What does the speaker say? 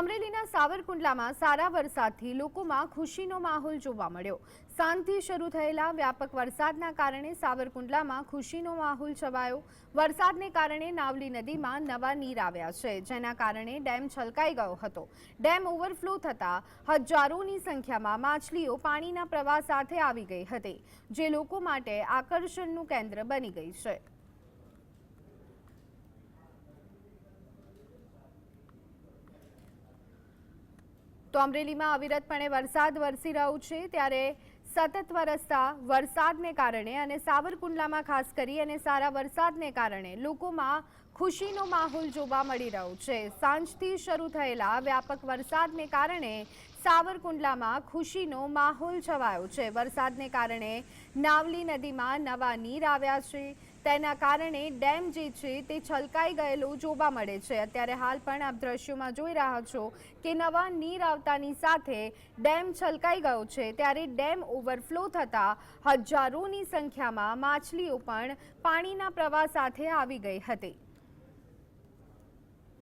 અમરેલીના સાવરકુંડલામાં સારા વરસાદથી લોકોમાં ખુશીનો માહોલ જોવા મળ્યો. સાંજથી શરૂ થયેલા વ્યાપક વરસાદના કારણે સાવરકુંડલામાં ખુશીનો માહોલ છવાયો. વરસાદને કારણે નાવલી નદીમાં નવા નીર આવ્યા છે, જેના કારણે ડેમ છલકાઈ ગયો હતો. ડેમ ઓવરફ્લો થતાં હજારોની સંખ્યામાં માછલીઓ પાણીના પ્રવાહ સાથે આવી ગઈ હતી, જે લોકો માટે આકર્ષણનું કેન્દ્ર બની ગઈ છે. તો અમરેલીમાં અવિરતપણે વરસાદ વરસી રહ્યો છે ત્યારે સતત વરસતા વરસાદને કારણે અને સાવરકુંડલામાં ખાસ કરી અને સારા વરસાદને કારણે લોકોમાં ખુશીનો માહોલ જોવા મળી રહ્યો છે. સાંજથી શરૂ થયેલા વ્યાપક વરસાદને કારણે સાવરકુંડલામાં ખુશીનો માહોલ છવાયો છે. વરસાદને કારણે નાવલી નદીમાં નવા નીર આવ્યા છે. તેના કારણે ડેમ જે છે તે છલકાઈ ગયેલો જોવા મળે છે. અત્યારે હાલ પણ આપ દ્રશ્યોમાં જોઈ રહ્યા છો કે નવા નીર આવતાની સાથે ડેમ છલકાઈ ગયો છે. ત્યારે ડેમ ઓવરફ્લો થતાં હજારોની સંખ્યામાં માછલીઓ પણ પાણીના પ્રવાહ સાથે આવી ગઈ હતી.